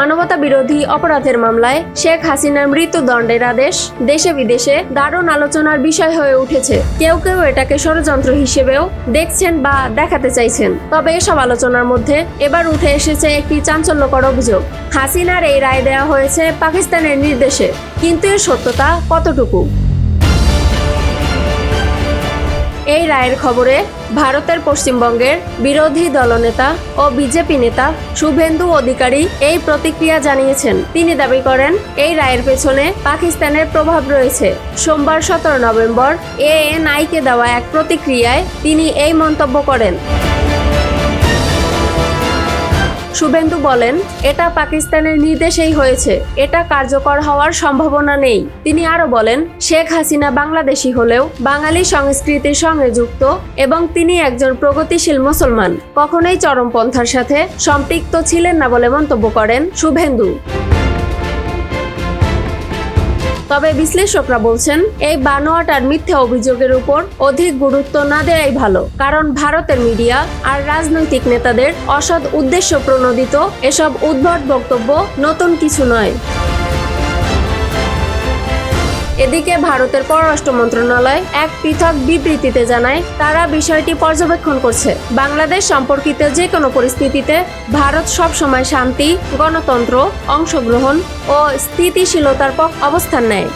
মানবতা বিরোধী অপরাধের মামলায় শেখ হাসিনার মৃত্যুদণ্ডের আদেশ দেশে বিদেশে দারুণ আলোচনার বিষয় হয়ে উঠেছে। কেউ কেউ এটাকে ষড়যন্ত্র হিসেবেও দেখছেন বা দেখাতে চাইছেন। তবে এসব আলোচনার মধ্যে এবার উঠে এসেছে একটি চাঞ্চল্যকর অভিযোগ। হাসিনার এই রায় দেওয়া হয়েছে পাকিস্তানের নির্দেশে। কিন্তু এর সত্যতা কতটুকু? এই রায়ের খবরে ভারতের পশ্চিমবঙ্গের বিরোধী দলনেতা ও বিজেপি নেতা শুভেন্দু অধিকারী এই প্রতিক্রিয়া জানিয়েছেন। তিনি দাবি করেন, এই রায়ের পেছনে পাকিস্তানের প্রভাব রয়েছে। সোমবার সতেরো নভেম্বর এ এন আইকে দেওয়া এক প্রতিক্রিয়ায় তিনি এই মন্তব্য করেন। শুভেন্দু বলেন, এটা পাকিস্তানের নির্দেশেই হয়েছে। এটা কার্যকর হওয়ার সম্ভাবনা নেই। তিনি আরও বলেন, শেখ হাসিনা বাংলাদেশি হলেও বাঙালি সংস্কৃতির সঙ্গে যুক্ত এবং তিনি একজন প্রগতিশীল মুসলমান। কখনোই চরমপন্থার সাথে সম্পৃক্ত ছিলেন না বলে মন্তব্য করেন শুভেন্দু। তবে বিশ্লেষকরা বলছেন, এই বানোয়াট আর মিথ্যা অভিযোগের উপর অধিক গুরুত্ব না দেওয়াই ভালো, কারণ ভারতের মিডিয়া আর রাজনৈতিক নেতাদের অসৎ উদ্দেশ্য প্রণোদিত এসব উদ্ভট বক্তব্য নতুন কিছু নয়। এদিকে ভারতের পররাষ্ট্র মন্ত্রণালয় এক পৃথক বিবৃতিতে জানায়, তারা বিষয়টি পর্যবেক্ষণ করছে। বাংলাদেশ সম্পর্কিত যে কোনো পরিস্থিতিতে ভারত সবসময় শান্তি, গণতন্ত্র, অংশগ্রহণ ও স্থিতিশীলতার পক্ষ অবস্থান নেয়।